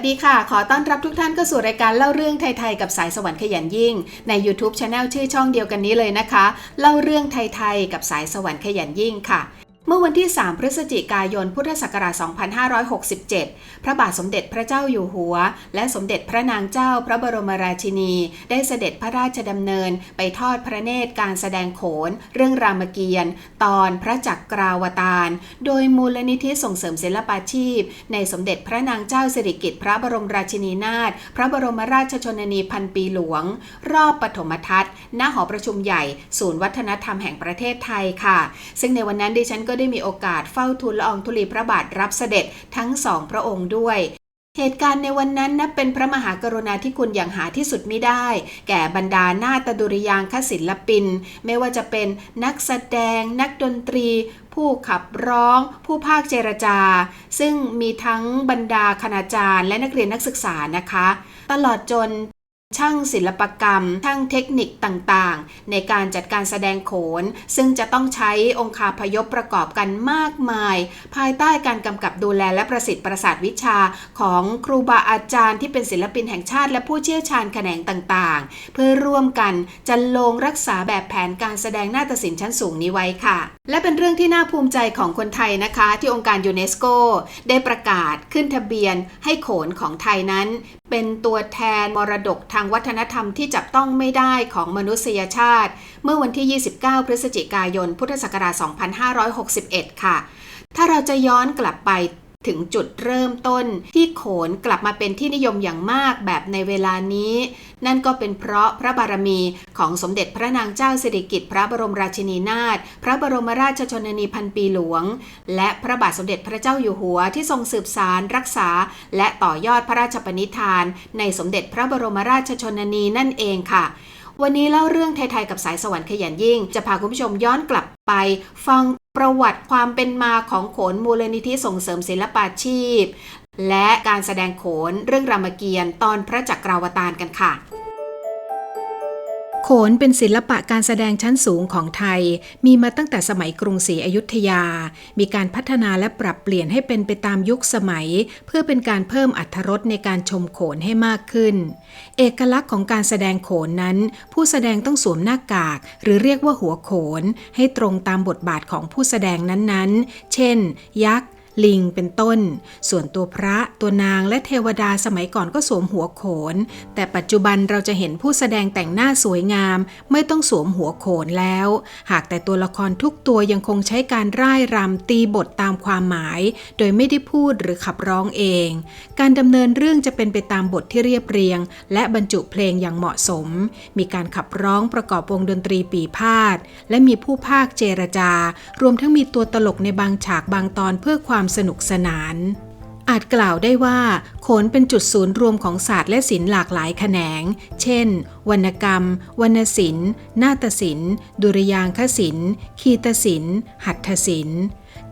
วัสดีค่ะ ขอต้อนรับทุกท่านเข้าสู่รายการเล่าเรื่องไทยๆกับสายสวรรค์ขยันยิ่ง ใน YouTube Channel ชื่อช่องเดียวกันนี้เลยนะคะ เล่าเรื่องไทยๆกับสายสวรรค์ขยันยิ่งค่ะ เมื่อวันที่ 3 พฤศจิกายน พุทธศักราช 2567 พระบาทสมเด็จพระเจ้าอยู่หัว และสมเด็จพระนางเจ้าพระบรมราชินี ได้เสด็จพระราชดำเนินไปทอดพระเนตรการแสดงโขน เรื่องรามเกียรติ์ตอนพระจักราวตาร โดยมูลนิธิส่งเสริมศิลปาชีพ ในสมเด็จพระนางเจ้าสิริกิติ์พระบรมราชินีนาถ พระบรมราชชนนีพันปีหลวง รอบปฐมทัศน์ ณ หอประชุมใหญ่ ศูนย์วัฒนธรรมแห่งประเทศไทยค่ะ ซึ่งในวันนั้นดิฉันก็ได้มีโอกาสเฝ้าทูลละอองธุลีพระบาทรับเสด็จทั้งสองพระองค์ด้วยเหตุการณ์ในวันนั้นนับเป็นพระมหากรุณาธิคุณอย่างหาที่สุดไม่ได้ แก่บรรดาหน้าตดุริยางคศิลปิน ไม่ว่าจะเป็นนักแสดง นักดนตรี ผู้ขับร้อง ผู้ภาคเจรจา ซึ่งมีทั้งบรรดาคณาจารย์ และนักเรียนนักศึกษานะคะ ตลอดจน ช่างศิลปกรรม ช่างเทคนิคต่างๆ ในการจัดการแสดงโขน ซึ่งจะต้องใช้องคาพยพประกอบกันมากมาย ภายใต้การกำกับดูแลและประสิทธิ์ประสาทวิชาของครูบาอาจารย์ที่เป็นศิลปินแห่งชาติ และผู้เชี่ยวชาญแขนงต่างๆ เพื่อร่วมกันจันลงรักษาแบบแผนการแสดงนาฏศิลป์ชั้นสูงนี้ไว้ค่ะ และเป็นเรื่องที่น่าภูมิใจของคนไทยนะคะ ที่องค์การยูเนสโกได้ประกาศขึ้นทะเบียนให้โขนของไทยนั้น เป็นตัวแทนมรดกทางวัฒนธรรมที่จับต้องไม่ได้ของมนุษยชาติ เมื่อวันที่ 29 พฤศจิกายน พุทธศักราช 2561 ค่ะ ถ้าเราจะย้อนกลับไป ถึงจุดเริ่มต้น ที่โขนกลับมาเป็นที่นิยมอย่างมากแบบในเวลานี้ นั่นก็เป็นเพราะพระบารมีของสมเด็จพระนางเจ้าสิริกิติ์พระบรมราชินีนาถพระบรมราชชนนีพันปีหลวง และพระบาทสมเด็จพระเจ้าอยู่หัวที่ทรงสืบสารรักษา และต่อยอดพระราชปณิธาน ในสมเด็จพระบรมราชชนนีนั่นเองค่ะ วันนี้เล่าเรื่องไทยๆกับสายสวรรค์ขยันยิ่ง จะพาคุณผู้ชมย้อนกลับไป ฟังประวัติความเป็นมาของโขนมูลนิธิส่งเสริมศิลปาชีพ และการแสดงโขนเรื่องรามเกียรติ์ตอนพระจักราวตารกันค่ะ โขนเป็นศิลปะการแสดงชั้นสูงของไทย มีมาตั้งแต่สมัยกรุงศรีอยุธยา มีการพัฒนาและปรับเปลี่ยนให้เป็นไปตามยุคสมัย เพื่อเป็นการเพิ่มอรรถรสในการชมโขนให้มากขึ้น เอกลักษณ์ของการแสดงโขนนั้น ผู้แสดงต้องสวมหน้ากาก หรือเรียกว่าหัวโขน ให้ตรงตามบทบาทของผู้แสดงนั้นๆ เช่น ยักษ์ ลิงเป็นต้น ส่วนตัวพระตัวนางและเทวดาสมัยก่อนก็สวมหัวโขน แต่ปัจจุบันเราจะเห็นผู้แสดงแต่งหน้าสวยงาม ไม่ต้องสวมหัวโขนแล้ว หากแต่ตัวละครทุกตัวยังคงใช้การร่ายรำตีบทตามความหมาย โดยไม่ได้พูดหรือขับร้องเอง การดำเนินเรื่องจะเป็นไปตามบทที่เรียบเรียง และบรรจุเพลงอย่างเหมาะสม มีการขับร้องประกอบวงดนตรีปีพาดและมีผู้ภาคเจรจา รวมทั้งมีตัวตลกในบางฉากบางตอนเพื่อความสนุกสนาน อาจกล่าวได้ว่า โขนเป็นจุดศูนย์รวมของศาสตร์และศิลป์หลากหลายแขนง เช่น วรรณกรรม วรรณศิลป์ นาฏศิลป์ ดุริยางคศิลป์ คีตศิลป์ หัตถศิลป์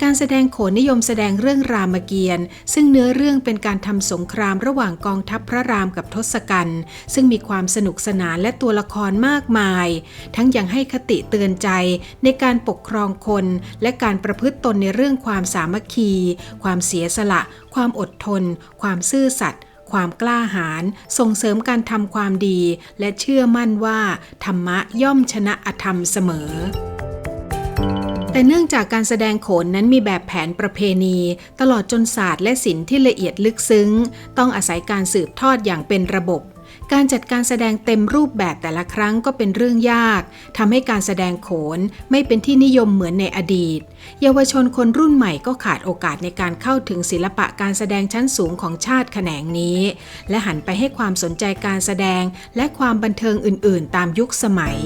การแสดงโขนนิยมแสดงเรื่องรามเกียรติ์ซึ่งเนื้อเรื่องเป็นการทำสงครามระหว่างกองทัพพระรามกับทศกัณฐ์ซึ่งมีความสนุกสนานและตัวละครมากมาย ทั้งยังให้คติเตือนใจในการปกครองคน และการประพฤติตนในเรื่องความสามัคคี ความเสียสละ ความอดทน ความซื่อสัตย์ความกล้าหาญส่งเสริมการทำความดี และเชื่อมั่นว่า ธรรมะย่อมชนะอธรรมเสมอ แต่เนื่องจากการแสดงโขนนั้นมีแบบแผนประเพณี ตลอดจนศาสตร์และศิลป์ที่ละเอียดลึกซึ้ง ต้องอาศัยการสืบทอดอย่างเป็นระบบ การจัดการแสดงเต็มรูปแบบแต่ละครั้งก็เป็นเรื่องยากทำให้การแสดงโขนไม่เป็นที่นิยมเหมือนในอดีต เยาวชนคนรุ่นใหม่ก็ขาดโอกาสในการเข้าถึงศิลปะการแสดงชั้นสูงของชาติแขนงนี้ และหันไปให้ความสนใจการแสดงและความบันเทิงอื่น ๆ ตามยุคสมัย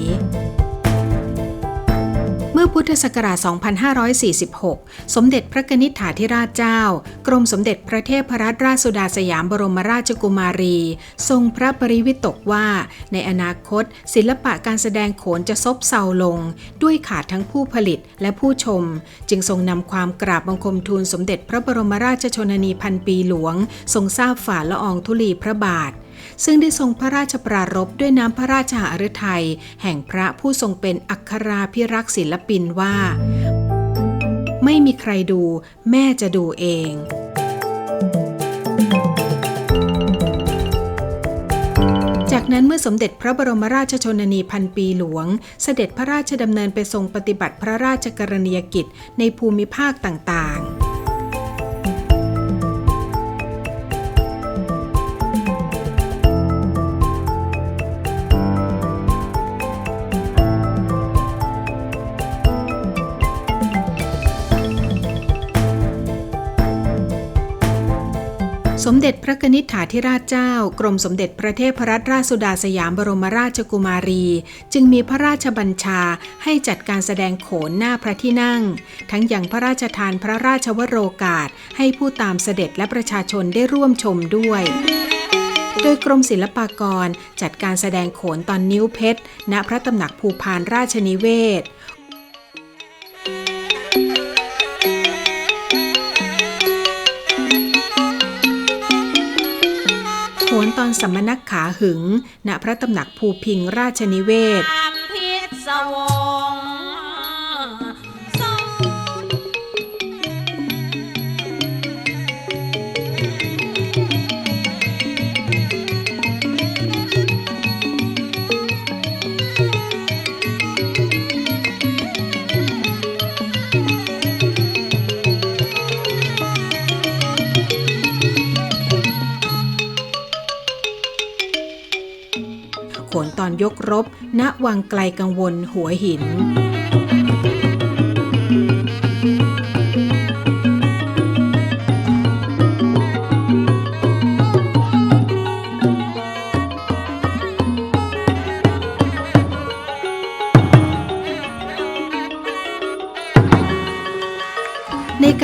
พุทธศักราช 2546 สมเด็จพระนิษฐาธิราชเจ้า กรมสมเด็จพระเทพรัตนราชสุดาสยามบรมราชกุมารี ทรงพระปริวิตกว่า ในอนาคต ศิลปะการแสดงโขนจะซบเซาลง ด้วยขาดทั้งผู้ผลิตและผู้ชม จึงทรงนำความกราบบังคมทูลสมเด็จพระบรมราชชนนีพันปีหลวง ทรงทราบฝ่าละอองธุลีพระบาท ซึ่งได้ทรงพระราชปรารภด้วยน้ำพระราชหฤทัยแห่งพระผู้ทรงเป็นอัคราพิรักศิลปินว่า ไม่มีใครดูแม่จะดูเองจากนั้นเมื่อสมเด็จพระบรมราชชนนีพันปีหลวง เสด็จพระราชดำเนินไปทรงปฏิบัติพระราชกรณียกิจในภูมิภาคต่างๆ สมเด็จพระนิษฐาธิราชเจ้า กรมสมเด็จพระเทพรัตนราชสุดาสยามบรมราชกุมารี จึงมีพระราชบัญชาให้จัดการแสดงโขนหน้าพระที่นั่ง ทั้งอย่างพระราชทานพระราชวโรกาส ให้ผู้ตามเสด็จและประชาชนได้ร่วมชมด้วยโดยกรมศิลปากรจัดการแสดงโขนตอนนิ้วเพชร ณ พระตำหนักภูพานราชนิเวศ นตอนสัมมนักขาหึง ณพระตำหนักภูพิงราชนิเวศ ยกรบ ณ วังไกลกังวลหัวหิน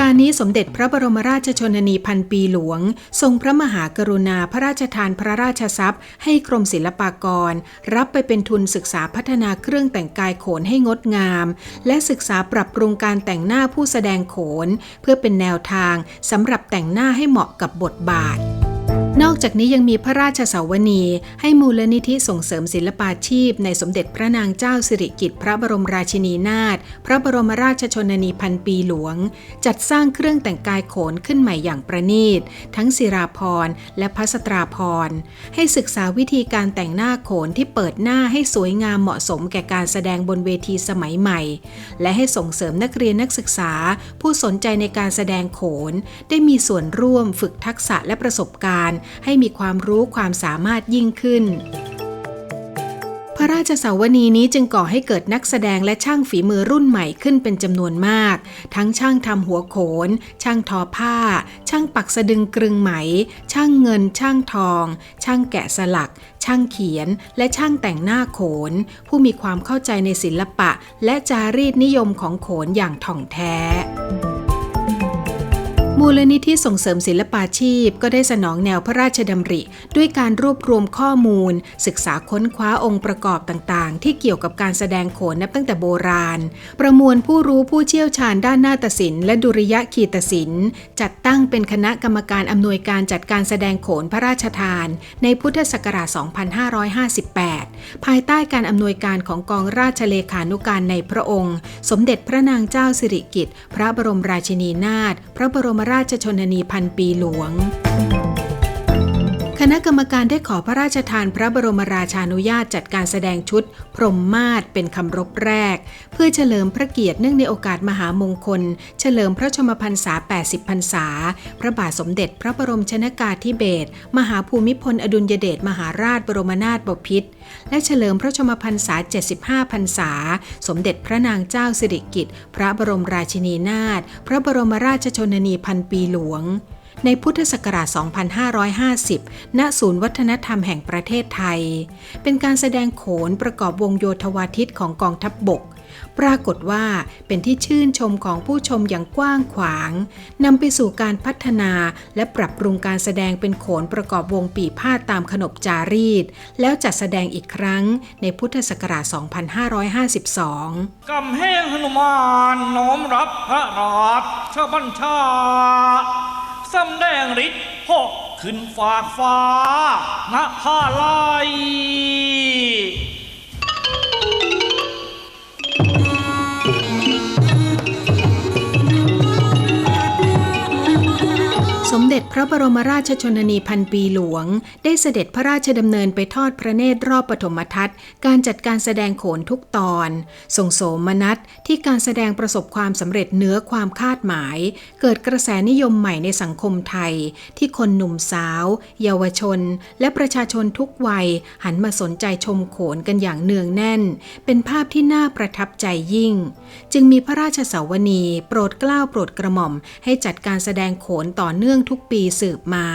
การนี้สมเด็จพระบรมราชชนนีพันปีหลวง ทรงพระมหากรุณาพระราชทานพระราชทรัพย์ ให้กรมศิลปากร รับไปเป็นทุนศึกษาพัฒนาเครื่องแต่งกายโขนให้งดงาม และศึกษาปรับปรุงการแต่งหน้าผู้แสดงโขน เพื่อเป็นแนวทางสำหรับแต่งหน้าให้เหมาะกับบทบาท นอกจากนี้ยังมีพระราชสาวนี ให้มูลนิธิส่งเสริมศิลปาชีพ ในสมเด็จพระนางเจ้าสิริกิติ์พระบรมราชินีนาถพระบรมราชชนนีพันปีหลวง จัดสร้างเครื่องแต่งกายโขนขึ้นใหม่อย่างประณีต ทั้งศิราพรและพัสตราพรให้ศึกษาวิธีการแต่งหน้าโขนที่เปิดหน้าให้สวยงามเหมาะสมแก่การแสดงบนเวทีสมัยใหม่ และให้ส่งเสริมนักเรียนนักศึกษา ผู้สนใจในการแสดงโขน ได้มีส่วนร่วมฝึกทักษะและประสบการณ์ให้มีความรู้ความสามารถยิ่งขึ้น พระราชสาวนีนี้จึงก่อให้เกิดนักแสดงและช่างฝีมือรุ่นใหม่ขึ้นเป็นจำนวนมาก ทั้งช่างทำหัวโขน ช่างทอผ้า ช่างปักสะดึงกรึงไหม ช่างเงิน ช่างทอง ช่างแกะสลักช่างเขียนและช่างแต่งหน้าโขน ผู้มีความเข้าใจในศิลปะ และจารีตนิยมของโขนอย่างถ่องแท้ มูลนิธิส่งเสริมศิลปาชีพ ก็ได้สนองแนวพระราชดำริ ด้วยการรวบรวมข้อมูล ศึกษาค้นคว้าองค์ประกอบต่างๆ ที่เกี่ยวกับการแสดงโขนนับตั้งแต่โบราณ ประมวลผู้รู้ผู้เชี่ยวชาญด้านนาฏศิลป์และดุริยะคีตศิลป์จัดตั้งเป็นคณะกรรมการอำนวยการจัดการแสดงโขนพระราชทาน ในพุทธศักราช 2558 ภายใต้การอำนวยการของกองราชเลขานุการในพระองค์ สมเด็จพระนางเจ้าสิริกิติ์พระบรมราชินีนาถพระบรมราชชนนีพันปีหลวง คณะกรรมการได้ขอพระราชทานพระบรมราชานุญาตจัดการแสดงชุด พรหมมาศเป็นคำรบแรก เพื่อเฉลิมพระเกียรติเนื่องในโอกาสมหามงคล เฉลิมพระชมพรรษา 80 พรรษา พระบาทสมเด็จพระบรมชนากาธิเบศรมหาภูมิพลอดุลยเดชมหาราชบรมนาถบพิตรและเฉลิมพระชมพรรษา 75 พรรษา สมเด็จพระนางเจ้าสิริกิติ์พระบรมราชินีนาถพระบรมราชชนนีพันปีหลวง ในพุทธศักราช 2550 ณ ศูนย์วัฒนธรรมแห่งประเทศไทย เป็นการแสดงโขนประกอบวงโยธวาทิตของกองทัพบบก ปรากฏว่าเป็นที่ชื่นชมของผู้ชมอย่างกว้างขวาง นำไปสู่การพัฒนาและปรับปรุงการแสดงเป็นโขนประกอบวงปีพาดตามขนบจารีต แล้วจัดแสดงอีกครั้งในพุทธศักราช 2552กำแหงหนุมานน้อมรับพระราชบัญชา งฤทธิ์พกขึ้นฝากฟ้าณพาลาย มเด็จพระบรมราชชนนีพันปีหลวง ได้เสด็จพระราชดำเนินไปทอดพระเนตรรอบปฐมทัศน์ การจัดการแสดงโขนทุกตอน ส่งโสมนัสที่การแสดงประสบความสำเร็จเหนือความคาดหมาย เกิดกระแสนิยมใหม่ในสังคมไทย ที่คนหนุ่มสาว เยาวชน และประชาชนทุกวัย หันมาสนใจชมโขนกันอย่างเนืองแน่น เป็นภาพที่น่าประทับใจยิ่ง จึงมีพระราชสาวนีโปรดเกล้าโปรดกระหม่อมให้จัดการแสดงโขนต่อเนื่องทุกปีสืบมา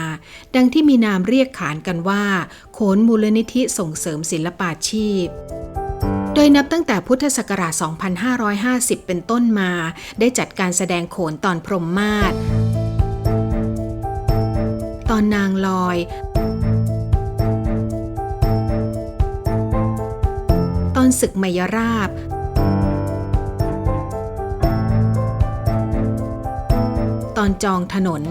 ดังที่มีนามเรียกขานกันว่า โขนมูลนิธิส่งเสริมศิลปาชีพโดยนับตั้งแต่พุทธศักราช 2550 เป็นต้นมา ได้จัดการแสดงโขนตอนพรมมาศตอนนางลอย ตอนศึกมยราบ ตอนจองถนน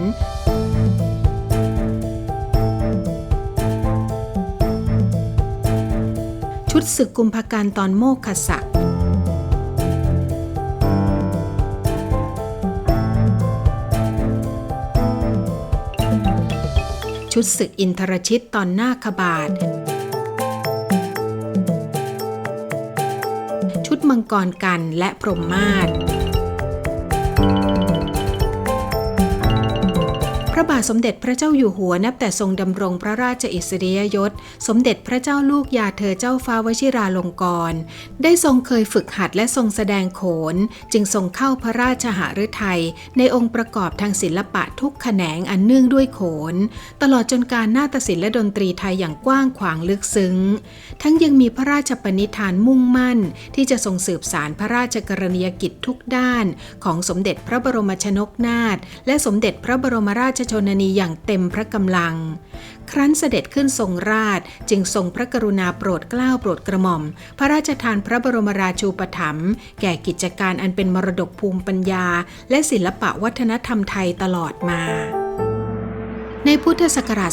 ชุดศึกกุมภการตอนโมกขศักชุดศึกอินทรชิตตอนหน้าขบาท ชุดมังกรกันและพรหมมาศ ระบาทสมเด็จพระเจ้าอยู่หัวนับแต่ทรงดำรงพระราชอิสริยยศ สมเด็จพระเจ้าลูกยาเธอเจ้าฟ้าวชิราลงกรณ์ได้ทรงเคยฝึกหัดและทรงแสดงโขน จึงทรงเข้าพระราชหฤทัยในองค์ประกอบทางศิลปะทุกแขนงอันเนื่องด้วยโขน ตลอดจนการนาฏศิลป์และดนตรีไทยอย่างกว้างขวางลึกซึ้ง ทั้งยังมีพระราชปณิธานมุ่งมั่น ที่จะทรงสืบสารพระราชกรณียกิจทุกด้าน ของสมเด็จพระบรมชนกนาถและสมเด็จพระบรมราชชนนีอย่างเต็มพระกำลัง ครั้นเสด็จขึ้นทรงราชจึงทรงพระกรุณาโปรดเกล้าโปรดกระหม่อม พระราชทานพระบรมราชูปถัมภ์แก่กิจการอันเป็นมรดกภูมิปัญญา และศิลปะวัฒนธรรมไทยตลอดมาในพุทธศักราช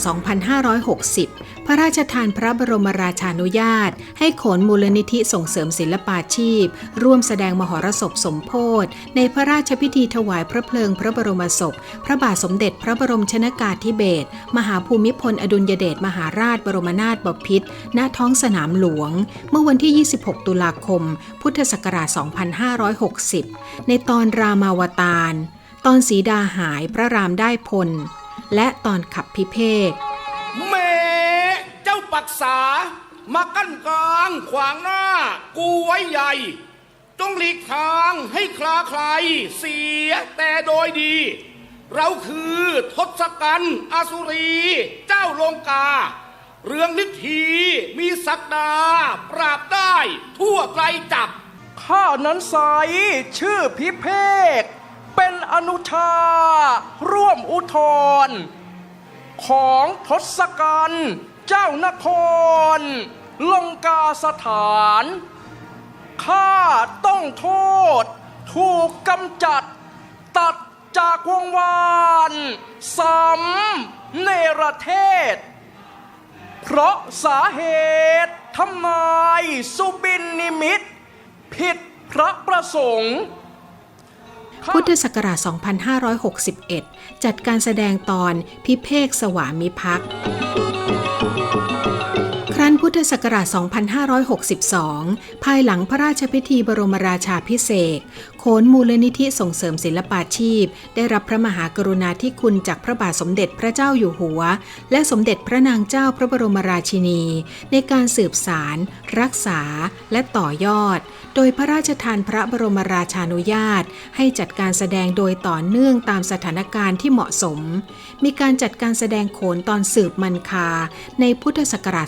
2560 ระราชทานพระบรมราชานุญาต ให้ขนมูลนิธิส่งเสริมศิลปาชีพ ร่วมแสดงมหรสพสมโพธิในพระราชพิธีถวายพระเพลิงพระบรมศพ พระบาทสมเด็จพระบรมชนากาธิเบศรมหาภูมิพลอดุลยเดชมหาราชบรมนาถบพิตรณท้องสนามหลวง เมื่อวันที่ 26 ตุลาคม พุทธศักราช 2560 ในตอนรามาวตาร ตอนสีดาหายพระรามได้พล และตอนขับพิเภก ษา มากั้นกลางขวางหน้า กูไว้ใหญ่ จงหลีกทางให้คลาใครเสียแต่โดยดี เราคือทศกัณฐ์อสุรี เจ้าลงกา เรื่องฤทธีมีศักดา ปราบได้ทั่วไกลจับ ข้านั้นใสชื่อพิเภกเป็นอนุชา ร่วมอุทธรของทศกัณฐ์ เจ้านคร ลงกาสถาน ข้าต้องโทษ ถูกกำจัด ตัดจากวงวานสำเนรเทศ เพราะสาเหตุทำไมสุบินนิมิต ผิดพระประสงค์พุทธศักราช 2561 จัดการแสดงตอนพิเภกสวามิภักดิ์ ra พุทธศักราช 2562 ภายหลังพระราชพิธีบรมราชาพิเศษโขนมูลนิธิส่งเสริมศิลปาชีพ ได้รับพระมหากรุณาธิคุณจากพระบาทสมเด็จพระเจ้าอยู่หัว และสมเด็จพระนางเจ้าพระบรมราชินี ในการสืบสาร รักษา และต่อยอด โดยพระราชทานพระบรมราชานุญาต ให้จัดการแสดงโดยต่อเนื่องตามสถานการณ์ที่เหมาะสม มีการจัดการแสดงโขนตอนสืบมันคา ในพุทธศักราช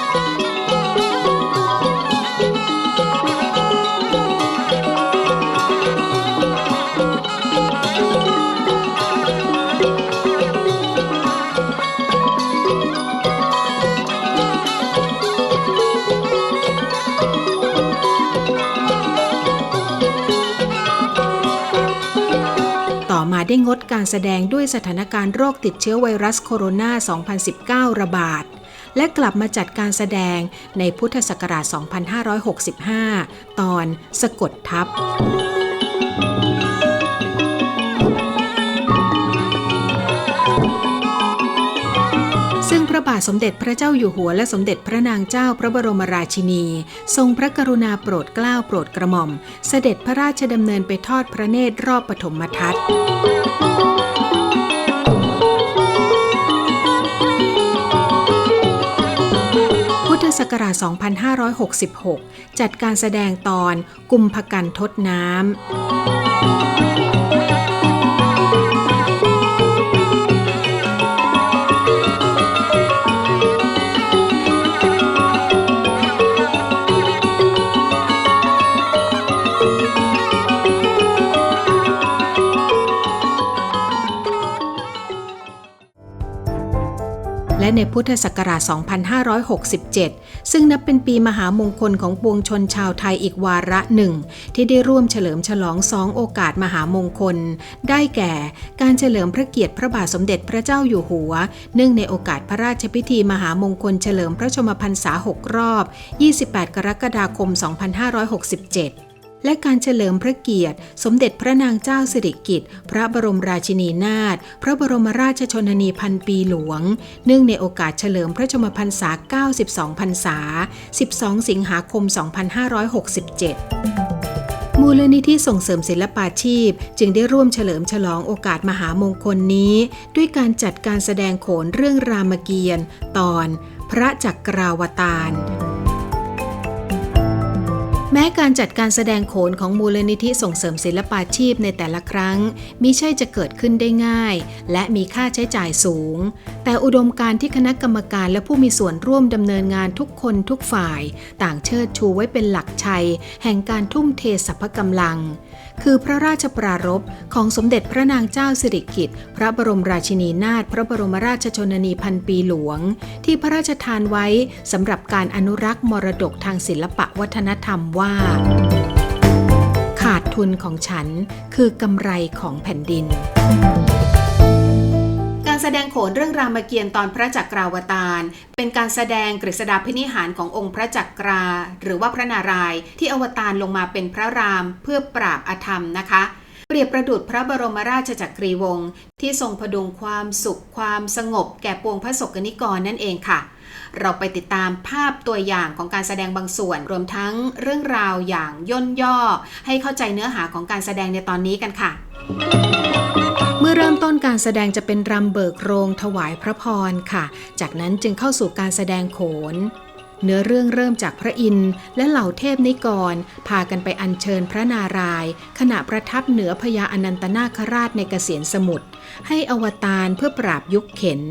งดการแสดงด้วยสถานการณ์โรคติดเชื้อไวรัสโคโรนา 2019 ระบาด และกลับมาจัดการแสดงในพุทธศักราช 2565 ตอนสะกดทับ ซึ่งพระบาทสมเด็จพระเจ้าอยู่หัวและสมเด็จพระนางเจ้าพระบรมราชินี ทรงพระกรุณาโปรดเกล้าโปรดกระหม่อม เสด็จพระราชดำเนินไปทอดพระเนตรรอบปฐมทัศน์พุทธศักราช2566 จัดการแสดงตอนกุมภกันทดน้ำ และในพุทธศักราช 2567 ซึ่งนับเป็นปีมหามงคลของปวงชนชาวไทยอีกวาระหนึ่ง ที่ได้ร่วมเฉลิมฉลองสองโอกาสมหามงคล ได้แก่ การเฉลิมพระเกียรติพระบาทสมเด็จพระเจ้าอยู่หัว เนื่องในโอกาสพระราชพิธีมหามงคลเฉลิมพระชมพรรษา 6 รอบ 28 กรกฎาคม 2567 และการเฉลิมพระเกียรติ สมเด็จพระนางเจ้าสิริกิติ์พระบรมราชินีนาถพระบรมราชชนนีพันปีหลวง เนื่องในโอกาสเฉลิมพระชมพรรษา 92 พรรษา 12 สิงหาคม 2567มูลนิธิส่งเสริมศิลปาชีพ จึงได้ร่วมเฉลิมฉลองโอกาสมหามงคลนี้ ด้วยการจัดการแสดงโขนเรื่องรามเกียรติ์ตอน พระจักราวตาร แม้การจัดการแสดงโขนของมูลนิธิส่งเสริมศิลปาชีพในแต่ละครั้งมิใช่จะเกิดขึ้นได้ง่าย และมีค่าใช้จ่ายสูง แต่อุดมการณ์ที่คณะกรรมการและผู้มีส่วนร่วมดำเนินงานทุกคนทุกฝ่าย ต่างเชิดชูไว้เป็นหลักชัย แห่งการทุ่มเทสรรพกำลัง คือพระราชปรารภของสมเด็จพระนางเจ้าสิริกิติ์พระบรมราชินีนาถพระบรมราชชนนีพันปีหลวง ที่พระราชทานไว้สำหรับการอนุรักษ์มรดกทางศิลปะวัฒนธรรมว่า ขาดทุนของฉันคือกำไรของแผ่นดิน แสดงโขนเรื่องรามเกียรติ์ตอนพระจักราวตารเป็นการแสดงกฤษฎาพินิหารขององค์พระจักรา หรือว่าพระนารายณ์ที่อวตารลงมาเป็นพระรามเพื่อปราบอธรรมนะคะเปรียบประดุจพระบรมราชจักรีวงศ์ที่ทรงพดุงความสุขความสงบแก่ปวงพระสกนิกรนั่นเองค่ะ เราไปติดตามภาพตัวอย่างของการแสดงบางส่วน รวมทั้งเรื่องราวอย่างย่นย่อ ให้เข้าใจเนื้อหาของการแสดงในตอนนี้กันค่ะ เมื่อเริ่มต้นการแสดงจะเป็นรำเบิกโรงถวายพระพรค่ะ จากนั้นจึงเข้าสู่การแสดงโขน เนื้อเรื่องเริ่มจากพระอินทร์และเหล่าเทพนิกร พากันไปอัญเชิญพระนารายณ์ขณะประทับเหนือพญาอนันตนาคราชในเกษียนสมุทรให้อวตารเพื่อปราบยุคเข็น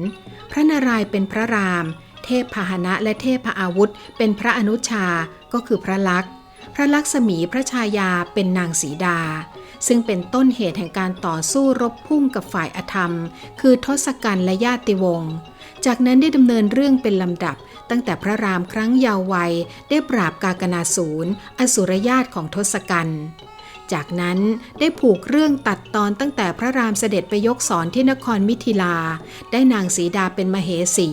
พระนารายณ์เป็นพระราม เทพพาหนะและเทพพอาวุธ เป็นพระอนุชาก็คือพระลักษณ์พระลักษมีพระชายาเป็นนางสีดา ซึ่งเป็นต้นเหตุแห่งการต่อสู้รบพุ่งกับฝ่ายอธรรม คือทศกัณฐ์และญาติวงศ์จากนั้นได้ดำเนินเรื่องเป็นลำดับ ตั้งแต่พระรามครั้งเยาว์วัยได้ปราบกากนาศูนย์อสุรญาติของทศกัณฐ์จากนั้นได้ผูกเรื่องตัดตอนตั้งแต่พระรามเสด็จไปยกสอนที่นครมิถิลา ได้นางสีดาเป็นมเหสี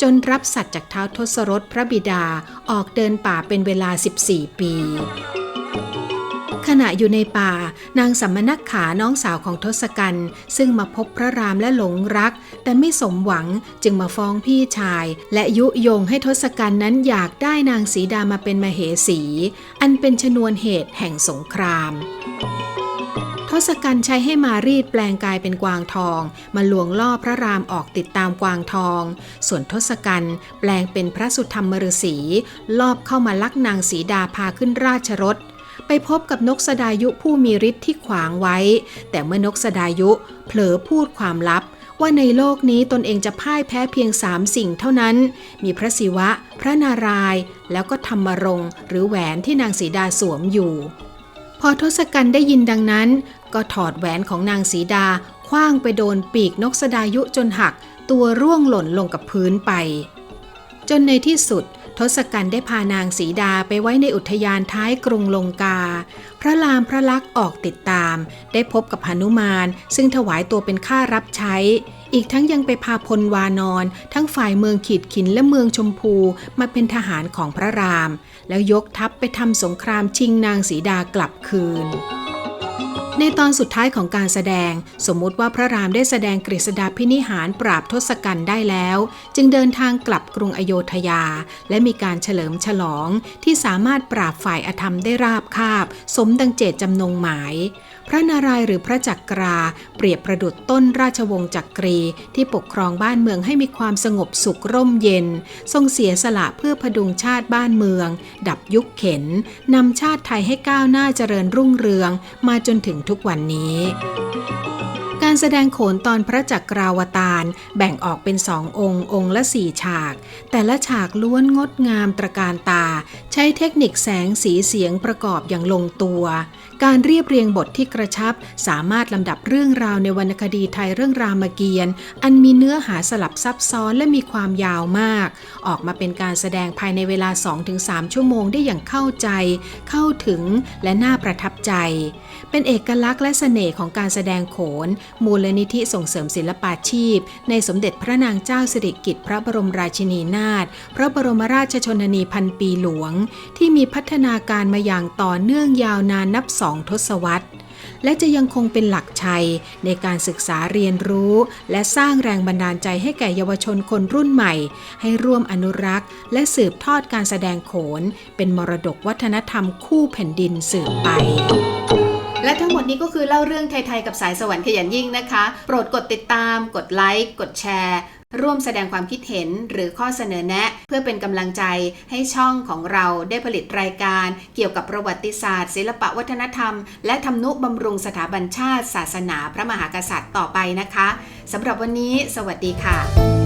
จนรับสัตว์จากเท้าทศรถพระบิดาออกเดินป่าเป็นเวลา 14 ปี ขณะอยู่ในป่า นางสัมมนักขาน้องสาวของทศกัณฐ์ซึ่งมาพบพระรามและหลงรัก แต่ไม่สมหวังจึงมาฟ้องพี่ชาย และยุยงให้ทศกัณฐ์นั้นอยากได้นางสีดามาเป็นมเหสี อันเป็นชนวนเหตุแห่งสงครามทศกัณฐ์ใช้ให้มารีดแปลงกายเป็นกวางทอง มาลวงล่อพระรามออกติดตามกวางทอง ส่วนทศกัณฐ์แปลงเป็นพระสุธรรมฤษีลอบเข้ามาลักนางสีดาพาขึ้นราชรถ ไปพบกับนกสดายุผู้มีฤทธิ์ที่ขวางไว้ แต่เมื่อนกสดายุเผลอพูดความลับ ว่าในโลกนี้ตนเองจะพ่ายแพ้เพียงสามสิ่งเท่านั้น มีพระศิวะ พระนารายณ์แล้วก็ธรรมรงหรือแหวนที่นางสีดาสวมอยู่ พอทศกัณฐ์ได้ยินดังนั้น ก็ถอดแหวนของนางสีดาคว้างไปโดนปีกนกสดายุจนหัก ตัวร่วงหล่นลงกับพื้นไป จนในที่สุด ทศกัณฐ์ได้พานางสีดาไปไว้ในอุทยานท้ายกรุงลงกา พระรามพระลักษ์ออกติดตาม ได้พบกับหนุมาน ซึ่งถวายตัวเป็นข้ารับใช้ อีกทั้งยังไปพาพลวานอนทั้งฝ่ายเมืองขีดขินและเมืองชมพูมาเป็นทหารของพระราม แล้วยกทัพไปทำสงครามชิงนางสีดากลับคืน ในตอนสุดท้ายของการแสดง สมมุติว่าพระรามได้แสดงกฤษดาพินิหารปราบทศกัณฐ์ได้แล้ว จึงเดินทางกลับกรุงอโยธยา และมีการเฉลิมฉลองที่สามารถปราบฝ่ายอธรรมได้ราบคาบ สมดังเจตจำนงหมาย พระนารายณ์หรือพระจักรา เปรียบประดุจต้นราชวงศ์จักรี ที่ปกครองบ้านเมืองให้มีความสงบสุขร่มเย็น ทรงเสียสละเพื่อพดุงชาติบ้านเมือง ดับยุคเข็นนำชาติไทยให้ก้าวหน้าเจริญรุ่งเรือง มาจนถึงทุกวันนี้การแสดงโขนตอนพระจักราวตารแบ่งออกเป็นสององค์ องค์ละสี่ฉาก แต่ละฉากล้วนงดงามตระการตา ใช้เทคนิคแสงสีเสียงประกอบอย่างลงตัวการเรียบเรียงบทที่กระชับ สามารถลำดับเรื่องราวในวรรณคดีไทยเรื่องรามเกียรติ์อันมีเนื้อหาสลับซับซ้อนและมีความยาวมาก ออกมาเป็นการแสดงภายในเวลา 2-3 ชั่วโมงได้อย่างเข้าใจ เข้าถึงและน่าประทับใจ เป็นเอกลักษณ์และเสน่ห์ของการแสดงโขน มูลนิธิส่งเสริมศิลปาชีพ ในสมเด็จพระนางเจ้าสิริกิติ์พระบรมราชินีนาถพระบรมราชชนนีพันปีหลวง ที่มีพัฒนาการมาอย่างต่อเนื่องยาวนานนับสองทศวรรษ และจะยังคงเป็นหลักชัยในการศึกษาเรียนรู้ และสร้างแรงบันดาลใจให้แก่เยาวชนคนรุ่นใหม่ ให้ร่วมอนุรักษ์ และสืบทอดการแสดงโขน เป็นมรดกวัฒนธรรมคู่แผ่นดินสืบไปและทั้งหมดนี้ก็คือเล่าเรื่องไทย ๆ กับสายสวรรค์ขยันยิ่งนะคะ โปรดกดติดตาม กดไลค์ กดแชร์ ร่วมแสดงความคิดเห็นหรือข้อเสนอแนะ เพื่อเป็นกำลังใจให้ช่องของเราได้ผลิตรายการ เกี่ยวกับประวัติศาสตร์ ศิลปวัฒนธรรม และทำนุบำรุงสถาบันชาติ ศาสนา พระมหากษัตริย์ต่อไปนะคะสำหรับวันนี้ สวัสดีค่ะ